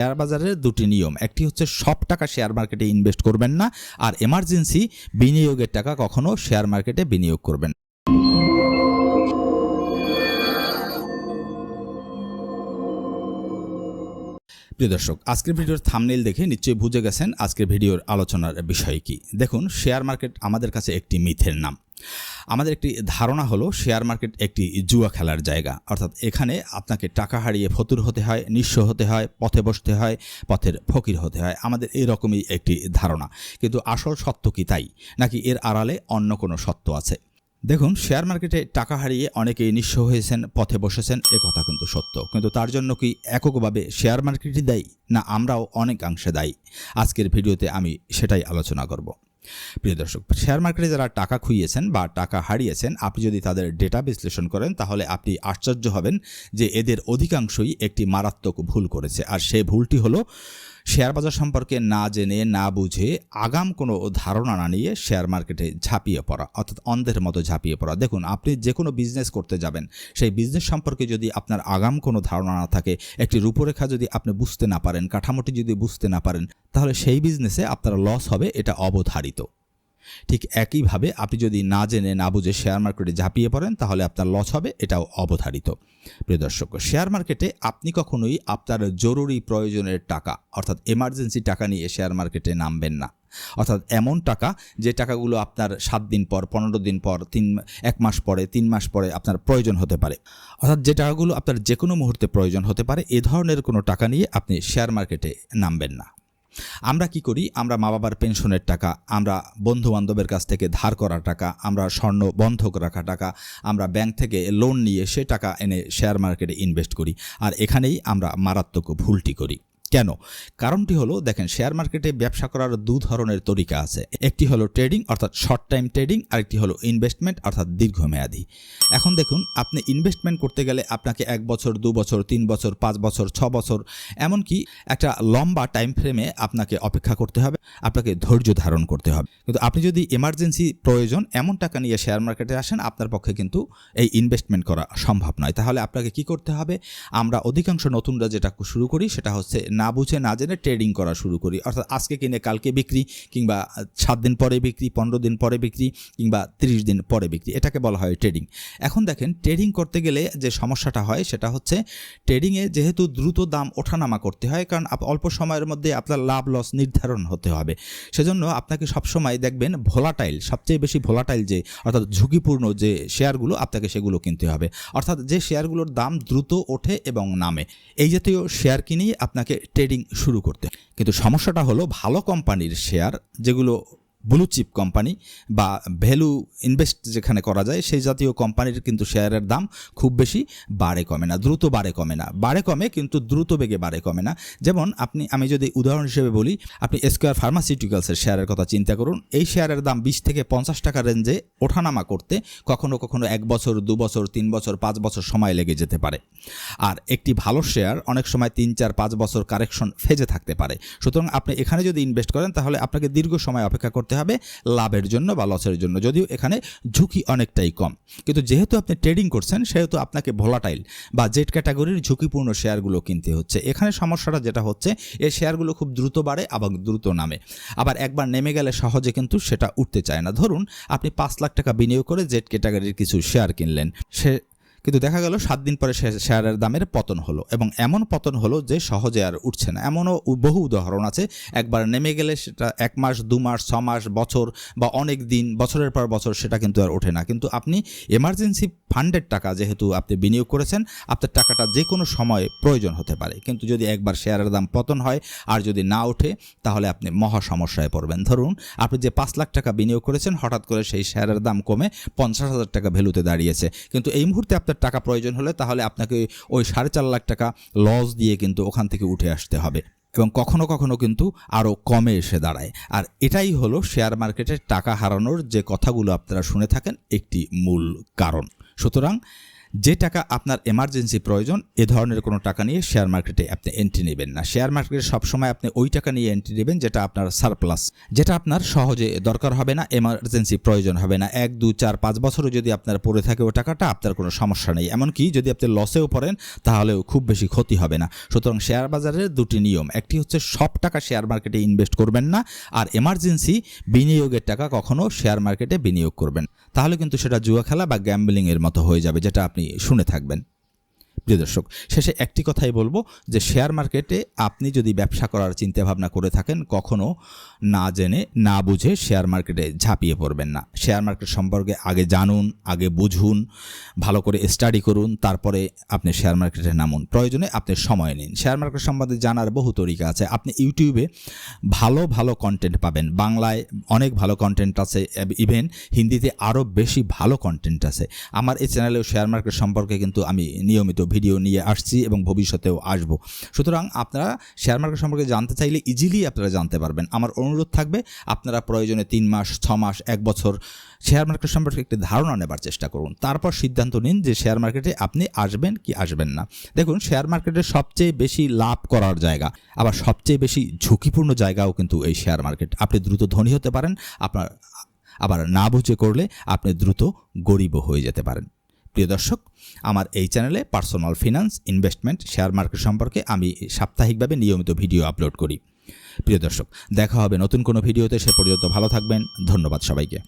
Share বাজারের দুটি নিয়ম। একটি হচ্ছে সব টাকা শেয়ার মার্কেটে ইনভেস্ট করবেন না, আর এমার্জেন্সি বিনিয়োগের টাকা কখনো শেয়ার মার্কেটে বিনিয়োগ করবেন। প্রিয় দর্শক, আজকের ভিডিওর থামনেল দেখে নিশ্চয়ই বুঝে গেছেন আজকের ভিডিওর আলোচনার বিষয় কি। দেখুন, শেয়ার মার্কেট আমাদের কাছে একটি মিথের নাম। আমাদের একটি ধারণা হলো শেয়ার মার্কেট একটি জুয়া খেলার জায়গা। অর্থাৎ এখানে আপনাকে টাকা হারিয়ে ফতুর হতে হয়, নিঃস্ব হতে হয়, পথে বসতে হয়, পথের ফকির হতে হয়। আমাদের এরকমই একটি ধারণা। কিন্তু আসল সত্য কি তাই? নাকি এর আড়ালে অন্য কোনো সত্য আছে? দেখুন, শেয়ার মার্কেটে টাকা হারিয়ে অনেকেই নিঃস্ব হয়েছেন, পথে বসেছেন, এ কথা কিন্তু সত্য। কিন্তু তার জন্য কি এককভাবে শেয়ার মার্কেটই দায়ী, না আমরাও অনেকাংশে দায়ী? আজকের ভিডিওতে আমি সেটাই আলোচনা করব। প্রিয় দর্শক শেয়ার মার্কেটে যারা টাকা খুইয়েছেন বা টাকা হারিয়েছেন, আপনি যদি তাদের ডেটা বিশ্লেষণ করেন, তাহলে আপনি আশ্চর্য হবেন যে এদের অধিকাংশই একটি মারাত্মক ভুল করেছে। আর সেই ভুলটি হলো শেয়ার বাজার সম্পর্কে না জেনে, না বুঝে আগাম কোনো ধারণা না নিয়ে শেয়ার মার্কেটে ঝাঁপিয়ে পড়া, অর্থাৎ অন্ধের মতো ঝাঁপিয়ে পড়া। দেখুন, আপনি যে কোনো বিজনেস করতে যাবেন, সেই বিজনেস সম্পর্কে যদি আপনার আগাম কোনো ধারণা না থাকে, একটি রূপরেখা যদি আপনি বুঝতে না পারেন, কাঠামোটি যদি বুঝতে না পারেন, তাহলে সেই বিজনেসে আপনার লস হবে, এটা অবধারিত। ঠিক একইভাবে আপনি যদি না জেনে, না বুঝে শেয়ার মার্কেটে ঝাঁপিয়ে পড়েন, তাহলে আপনার লস হবে, এটাও অবধারিত। প্রিয় দর্শক শেয়ার মার্কেটে আপনি কখনোই আপনার জরুরি প্রয়োজনের টাকা, অর্থাৎ এমার্জেন্সি টাকা নিয়ে শেয়ার মার্কেটে নামবেন না। অর্থাৎ এমন টাকা, যে টাকাগুলো আপনার সাত দিন পর, পনেরো দিন পর, তিন, এক মাস পরে, তিন মাস পরে আপনার প্রয়োজন হতে পারে। অর্থাৎ যে টাকাগুলো আপনার যে কোনো মুহূর্তে প্রয়োজন হতে পারে, এ ধরনের কোনো টাকা নিয়ে আপনি শেয়ার মার্কেটে নামবেন না। আমরা কি করি? আমরা মা বাবার পেনশনের টাকা, আমরা বন্ধু বান্ধবের কাছ থেকে ধার করা টাকা, আমরা স্বর্ণ বন্ধক রাখা টাকা, আমরা ব্যাংক থেকে লোন নিয়ে সে টাকা এনে শেয়ার মার্কেটে ইনভেস্ট করি। আর এখানেই আমরা মারাত্মক ভুলটি করি। কেন? কারণটি হলো, দেখেন শেয়ার মার্কেটে ব্যবসা করার দু ধরনের তরিকা আছে। একটি হলো ট্রেডিং অর্থাৎ শর্ট টাইম ট্রেডিং আরেকটি হলো ইনভেস্টমেন্ট অর্থাৎ দীর্ঘমেয়াদী। এখন দেখুন, আপনি ইনভেস্টমেন্ট করতে গেলে আপনাকে এক বছর, দু বছর, তিন বছর, পাঁচ বছর, ছ বছর, এমনকি একটা লম্বা টাইম ফ্রেমে আপনাকে অপেক্ষা করতে হবে, আপনাকে ধৈর্য ধারণ করতে হবে। কিন্তু আপনি যদি এমার্জেন্সি প্রয়োজন, এমন টাকা নিয়ে শেয়ার মার্কেটে আসেন, আপনার পক্ষে কিন্তু এই ইনভেস্টমেন্ট করা সম্ভব নয়। তাহলে আপনাকে কি করতে হবে? আমরা অধিকাংশ নতুনরা যেটা শুরু করি, সেটা হচ্ছে না বুঝে না জেনে ট্রেডিং করা শুরু করি। অর্থাৎ আজকে কিনে কালকে বিক্রি কিংবা সাত দিন পরে বিক্রি, পনেরো দিন পরে বিক্রি কিংবা তিরিশ দিন পরে বিক্রি, এটাকে বলা হয় ট্রেডিং এখন দেখেন ট্রেডিং করতে গেলে যে সমস্যাটা হয় সেটা হচ্ছে ট্রেডিংয়ে যেহেতু দ্রুত দাম ওঠানামা করতে হয়, কারণ অল্প সময়ের মধ্যে আপনার লাভ লস নির্ধারণ হতে হবে। সেজন্য আপনাকে সবসময় দেখবেন ভোলাটাইল সবচেয়ে বেশি ভোলাটাইল যে, অর্থাৎ ঝুঁকিপূর্ণ যে শেয়ারগুলো আপনাকে সেগুলো কিনতে হবে। অর্থাৎ যে শেয়ারগুলোর দাম দ্রুত ওঠে এবং নামে। এই জাতীয় শেয়ার কিনেই আপনাকে ট্রেডিং শুরু করতে। কিন্তু সমস্যাটা হলো ভালো কোম্পানির শেয়ার যেগুলো ব্লু চিপ কোম্পানি বা ভ্যালু ইনভেস্ট যেখানে করা যায়, সেই জাতীয় কোম্পানির কিন্তু শেয়ারের দাম খুব বেশি, বাড়ে কমে না, দ্রুত বাড়ে কমে না। বাড়ে কমে কিন্তু দ্রুত বেগে বাড়ে কমে না। যেমন আপনি, আমি যদি উদাহরণ হিসেবে বলি, আপনি স্কোয়ার ফার্মাসিউটিক্যালসের শেয়ারের কথা চিন্তা করুন। এই শেয়ারের দাম বিশ থেকে পঞ্চাশ টাকা রেঞ্জে ওঠানামা করতে কখনো কখনো এক বছর, দু বছর, তিন বছর, পাঁচ বছর সময় লেগে যেতে পারে। আর একটি ভালো শেয়ার অনেক সময় তিন, চার, পাঁচ বছর কারেকশন ফেজে থাকতে পারে। সুতরাং আপনি এখানে যদি ইনভেস্ট করেন, তাহলে আপনাকে দীর্ঘ সময় অপেক্ষা করতে হবে লাভের জন্য বা লসের জন্য। যদিও এখানে ঝুঁকি অনেকটাই কম। কিন্তু যেহেতু আপনি ট্রেডিং করছেন, সেহেতু আপনাকে ভোলাটাইল বা জেড ক্যাটাগরির ঝুঁকিপূর্ণ শেয়ারগুলো কিনতে হচ্ছে। এখানে সমস্যাটা যেটা হচ্ছে এই শেয়ারগুলো খুব দ্রুত বাড়ে এবং দ্রুত নামে। আবার একবার নেমে গেলে সহজে কিন্তু সেটা উঠতে চায় না। ধরুন, আপনি পাঁচ লাখ টাকা বিনিয়োগ করে জেড ক্যাটাগরির কিছু শেয়ার কিনলেন। সে কিন্তু দেখা গেল সাত দিন পরে শেয়ারের দামের পতন হলো এবং এমন পতন হলো যে সহজে আর উঠছে না। এমনও বহু উদাহরণ আছে। একবার নেমে গেলে সেটা এক মাস, দু মাস, ছ মাস, বছর বা অনেক দিন, বছরের পর বছর সেটা কিন্তু আর ওঠে না। কিন্তু আপনি এমার্জেন্সি ফান্ডের টাকা যেহেতু আপনি বিনিয়োগ করেছেন, আপনার টাকাটা যে কোনো সময় প্রয়োজন হতে পারে। কিন্তু যদি একবার শেয়ারের দাম পতন হয় আর যদি না ওঠে, তাহলে আপনি মহা সমস্যায় পড়বেন। ধরুন, আপনি যে পাঁচ লাখ টাকা বিনিয়োগ করেছেন, হঠাৎ করে সেই শেয়ারের দাম কমে পঞ্চাশ হাজার টাকা ভ্যালুতে দাঁড়িয়েছে। কিন্তু এই মুহূর্তে আপনার টাকা প্রয়োজন হলে তাহলে আপনাকে ওই সাড়ে চার লাখ টাকা লস দিয়ে কিন্তু ওখান থেকে উঠে আসতে হবে। এবং কখনো কখনো কিন্তু আরও কমে এসে দাঁড়ায়। আর এটাই হলো শেয়ার মার্কেটের টাকা হারানোর যে কথাগুলো আপনারা শুনে থাকেন, একটি মূল কারণ। সুতরাং যে টাকা আপনার এমার্জেন্সি প্রয়োজন, এ ধরনের কোনো টাকা নিয়ে শেয়ার মার্কেটে আপনি এন্ট্রি নেবেন না। শেয়ার মার্কেটে সবসময় আপনি ওই টাকা নিয়ে এন্ট্রি নেবেন যেটা আপনার সারপ্লাস যেটা আপনার সহজে দরকার হবে না এমার্জেন্সি প্রয়োজন হবে না। এক দু চার, পাঁচ বছরও যদি আপনার পড়ে থাকে ও টাকাটা, আপনার কোনো সমস্যা নেই। এমনকি যদি আপনি লসেও পড়েন, তাহলেও খুব বেশি ক্ষতি হবে না। সুতরাং শেয়ার বাজারের দুটি নিয়ম, একটি হচ্ছে সব টাকা শেয়ার মার্কেটে ইনভেস্ট করবেন না, আর এমার্জেন্সি বিনিয়োগের টাকা কখনো শেয়ার মার্কেটে বিনিয়োগ করবেন তাহলে কিন্তু সেটা জুয়া খেলা বা গ্যাম্বলিং এর মতো হয়ে যাবে, যেটা আপনি শুনে থাকবেন। প্রিয় দর্শক, শেষে একটি কথাই বলব যে শেয়ার মার্কেটে আপনি যদি ব্যবসা করার চিন্তাভাবনা করে থাকেন, কখনো না জেনে, না বুঝে শেয়ার মার্কেটে ঝাঁপিয়ে পড়বেন না। শেয়ার মার্কেট সম্পর্কে আগে জানুন, আগে বুঝুন, ভালো করে স্টাডি করুন, তারপরে আপনি শেয়ার মার্কেটে নামুন। প্রয়োজনে আপনি সময় নিন। শেয়ার মার্কেট সম্বন্ধে জানার বহু তরিকা আছে। আপনি ইউটিউবে ভালো ভালো কন্টেন্ট পাবেন। বাংলায় অনেক ভালো কন্টেন্ট আছে ইভেন হিন্দিতে আরও বেশি ভালো কন্টেন্ট আছে। আমার এই চ্যানেলেও শেয়ার মার্কেট সম্পর্কে কিন্তু আমি নিয়মিত ভিডিও নিয়ে আসছি এবং ভবিষ্যতেও আসব। সুতরাং আপনারা শেয়ার মার্কেট সম্পর্কে জানতে চাইলে ইজিলি আপনারা জানতে পারবেন। আমার অনুরোধ থাকবে, আপনারা প্রয়োজনে তিন মাস, ছ মাস, এক বছর শেয়ার মার্কেট সম্পর্কে একটি ধারণা নেবার চেষ্টা করুন। তারপর সিদ্ধান্ত নিন যে শেয়ার মার্কেটে আপনি আসবেন কি আসবেন না। দেখুন শেয়ার মার্কেটে সবচেয়ে বেশি লাভ করার জায়গা, আবার সবচেয়ে বেশি ঝুঁকিপূর্ণ জায়গাও কিন্তু এই শেয়ার মার্কেট আপনি দ্রুত ধনী হতে পারেন, আপনার, আবার না বুঝে করলে আপনি দ্রুত গরিব হয়ে যেতে পারেন। প্রিয় দর্শক, আমার এই চ্যানেলে personal finance, investment, share market সম্পর্কে আমি সাপ্তাহিকভাবে নিয়মিত ভিডিও আপলোড করি। প্রিয় দর্শক, দেখা হবে নতুন কোনো ভিডিওতে, সে পর্যন্ত ভালো থাকবেন, ধন্যবাদ সবাইকে।